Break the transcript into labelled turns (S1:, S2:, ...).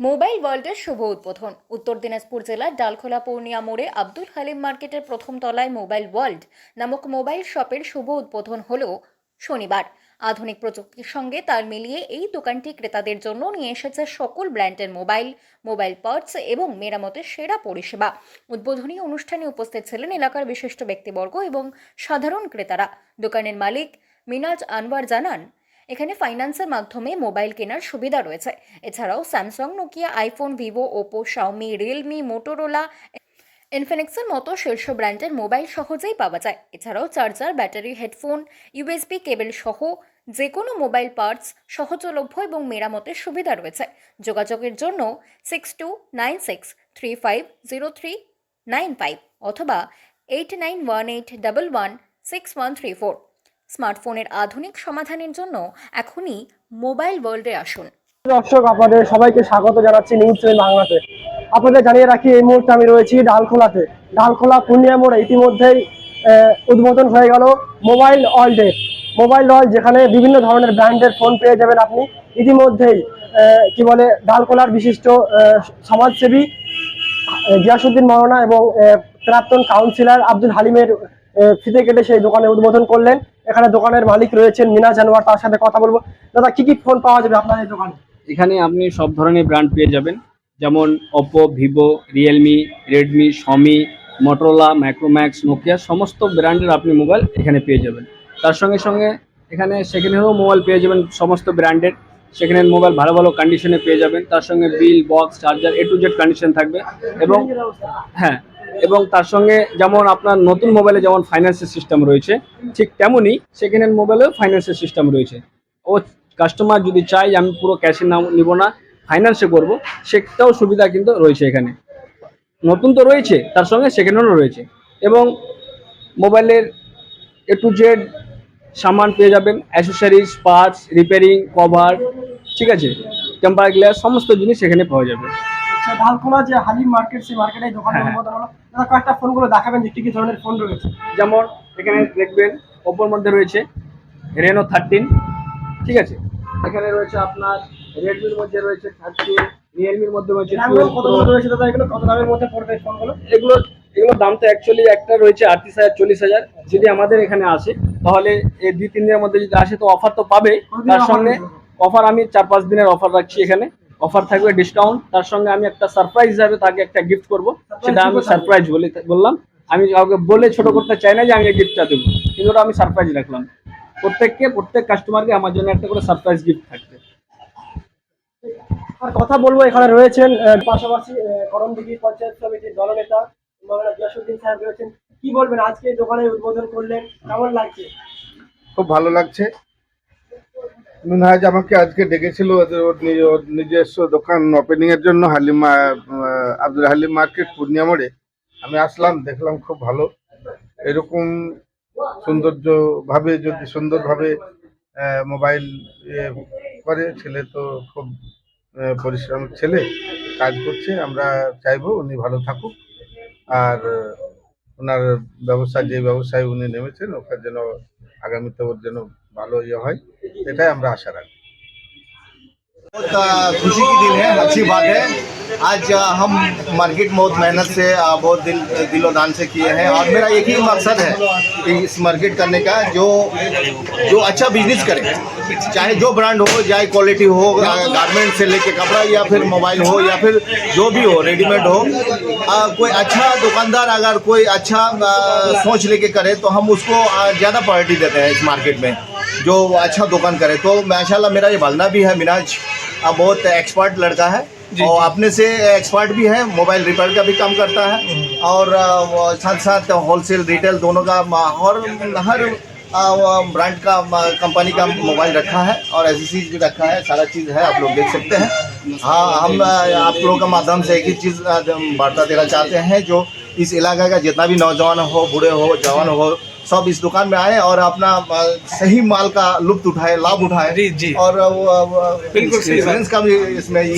S1: Mobile ওয়ার্ল্ডের শুভ উদ্বোধন। উত্তর দিনাজপুর জেলার ডালখোলা পূর্ণিয়া মোড়ে আব্দুল হালিম মার্কেটের প্রথম তলায় মোবাইল ওয়ার্ল্ড নামক মোবাইল শপের শুভ উদ্বোধন হল শনিবার। আধুনিক প্রযুক্তির সঙ্গে তাল মিলিয়ে এই দোকানটি ক্রেতাদের জন্য নিয়ে এসেছে সকল ব্র্যান্ডের মোবাইল মোবাইল পার্টস এবং মেরামতের সেরা পরিষেবা। উদ্বোধনী অনুষ্ঠানে উপস্থিত ছিলেন এলাকার বিশিষ্ট ব্যক্তিবর্গ এবং সাধারণ ক্রেতারা। দোকানের মালিক মিনাজ আনোয়ার জানান এখানে ফাইন্যান্সের মাধ্যমে মোবাইল কেনার সুবিধা রয়েছে। এছাড়াও Samsung Nokia iPhone Vivo Oppo Xiaomi Realme Motorola ইনফিনিক্সের মতো শীর্ষ ব্র্যান্ডের মোবাইল সহজেই পাওয়া যায়। এছাড়াও charger battery headphone USB cable সহ যে কোনো মোবাইল পার্টস সহজলভ্য এবং মেরামতের সুবিধা রয়েছে। যোগাযোগের জন্য six two nine six three five zero three nine five অথবা eight nine one eight double one six one three four স্মার্টফোনের আধুনিক সমাধানের জন্য এখনই মোবাইল ওয়ার্ল্ডে আসুন।
S2: দর্শক, আপনাদের সবাইকে স্বাগত জানাচ্ছি নিউজ চ্যানেল বাংলাতে। আপনাদের জানিয়ে রাখি, এই মুহূর্তে আমি রয়েছি ডালখোলাতে। ডালখোলা পূর্ণিয়া মোড়ে ইতিমধ্যেই উদ্বোধন হয়ে গেল মোবাইল ওয়ার্ল্ডে। মোবাইল ওয়ার্ল্ড যেখানে বিভিন্ন ধরনের ব্র্যান্ডের ফোন পেয়ে যাবেন আপনি। ইতিমধ্যেই কি বলে, ডালখোলার বিশিষ্ট সমাজসেবী গিয়াসুদ্দিন মরনা এবং প্রাক্তন কাউন্সিলর আব্দুল হালিমের ফিতে কেটে সেই দোকানে উদ্বোধন করলেন। এখানে দোকানের মালিক রয়েছেন মিনা জানোয়ার, তার সাথে কথা বলব। দাদা, কি কি ফোন পাওয়া যাবে আপনার এই দোকানে?
S3: এখানে আপনি সব ধরনের ব্র্যান্ড পেয়ে যাবেন। যেমন ওপো ভিভো রিয়েলমি রেডমি সমি মোটরোলা মাইক্রোম্যাক্স নোকিয়া সমস্ত ব্র্যান্ডের আপনি মোবাইল এখানে পেয়ে যাবেন। তার সঙ্গে সঙ্গে এখানে সেকেন্ড হ্যান্ডও মোবাইল পেয়ে যাবেন সমস্ত ব্র্যান্ডের হ্যান্ড মোবাইল ভালো ভালো কন্ডিশনে পেয়ে যাবেন। তার সঙ্গে bill box charger A to Z condition থাকবে। এবং হ্যাঁ এবং তার সঙ্গে যেমন আপনার নতুন মোবাইলে যেমন ফাইন্যান্সের সিস্টেম রয়েছে, ঠিক তেমনই সেকেন্ড হ্যান্ড মোবাইলেও ফাইন্যান্সের সিস্টেম রয়েছে। ও কাস্টমার যদি চাই আমি পুরো ক্যাশে নাম নিব না ফাইন্যান্সে করব, সেটাও সুবিধা কিন্তু রয়েছে এখানে। নতুন তো রয়েছে, তার সঙ্গে সেকেন্ড হ্যান্ডও রয়েছে। এবং মোবাইলের এ টু জেড সামান পেয়ে যাবেন অ্যাসেসরিজ পার্টস রিপেয়ারিং কভার ঠিক আছে? টেম্পার গ্লাস সমস্ত জিনিস এখানে পাওয়া যাবে।
S2: আচ্ছা, যে হালিম মার্কেট সেই মার্কেটে দোকানে
S3: হ্যাঁ।
S2: হলো। দাদা কয়েকটা ফোনগুলো দেখাবেন যে কি কি ধরনের ফোন রয়েছে।
S3: যেমন এখানে দেখবেন ওপোর মধ্যে রয়েছে রেনো থার্টিন ঠিক আছে? এখানে রয়েছে আপনার রেডমির মধ্যে রয়েছে থার্টিন রিয়েলমির মধ্যে রয়েছে
S2: কত রয়েছে দাদা? এগুলো কত দামের মধ্যে পড়বে ফোনগুলো
S3: এগুলো এগুলোর দাম তো অ্যাকচুয়ালি একটা রয়েছে আটত্রিশ হাজার চল্লিশ হাজার। যদি আমাদের এখানে আসে তাহলে এই দুই তিন দিনের মধ্যে যদি আসে তো অফার তো পাবে তার সঙ্গে অফার আমি চার পাঁচ দিনের অফার রাখছি এখানে। অফার থাকবে ডিসকাউন্ট তার সঙ্গে আমি একটা সারপ্রাইজ হিসাবে তাকে একটা গিফট করব। সেটা আমি সারপ্রাইজ বলে বললাম। আমি কাউকে বলে ছোট করতে চাই না যে আমি গিফটটা দেবো। কিন্তু ওটা আমি সারপ্রাইজ রাখলাম। প্রত্যেককে প্রত্যেক কাস্টমারকে আমার জন্য একটা করে সারপ্রাইজ গিফট থাকবে।
S2: আর কথা বলব এখানে রয়েছেন পাশাপাশি করমদিঘি পঞ্চায়েত সমিতির দলনেতা মৌলানা গিয়াসুদ্দিন সাহেব রয়েছেন। কি বলবেন? আজকে দোকানে উদ্বোধন করলেন কেমন লাগছে?
S4: খুব ভালো লাগছে। মিনহাজ আমাকে আজকে ডেকেছিল ওদের ওর নিজস্ব দোকান ওপেনিং এর জন্য হালিম আব্দুল হালিম মার্কেট পূর্ণিয়া মোড়ে। আমি আসলাম দেখলাম খুব ভালো। এরকম সৌন্দর্য ভাবে যদি সুন্দরভাবে মোবাইল করে ছেলে তো খুব আহ, পরিশ্রমিক ছেলে কাজ করছে আমরা চাইব উনি ভালো থাকুক। আর ওনার ব্যবসা যে ব্যবসায় উনি নেমেছেন ওখানে যেন আগামীতে ওর যেন ভালো ইয়ে হয়। এটাই আমরা আশা রাখি
S5: बहुत अ, खुशी की दिन है अच्छी बात है आज अ, हम मार्केट बहुत मेहनत से अ, बहुत दिल दिलो दान से किए हैं और मेरा एक ही मकसद है कि इस मार्केट करने का जो जो अच्छा बिजनेस करे चाहे जो ब्रांड हो चाहे क्वालिटी हो गारमेंट से लेके कपड़ा या फिर मोबाइल हो या फिर जो भी हो रेडीमेड हो अ, कोई अच्छा दुकानदार अगर कोई अच्छा अ, सोच लेके करे तो हम उसको अ, ज़्यादा प्रायोरिटी देते हैं इस मार्केट में जो अच्छा दुकान करे। तो माशाल्लाह मेरा ये भागना भी है मिनाज अब बहुत एक्सपर्ट लड़का है और अपने से एक्सपर्ट भी है मोबाइल रिपेयर का भी काम करता है और साथ साथ होलसेल रिटेल दोनों का और हर ब्रांड का कंपनी का मोबाइल रखा है और एसेसरीज भी रखा है सारा चीज़ है आप लोग देख सकते हैं। हाँ हम आप लोगों के माध्यम से एक ही चीज़ वार्ता देना चाहते हैं जो इस इलाके का जितना भी नौजवान हो बूढ़े हो जवान हो सब इस दुकान में आए और अपना सही माल का लुप्त उठाए लाभ उठाए।
S6: जी, जी।
S5: और वो, वो,
S6: बिल्कुल सही
S5: का भी इसमें ये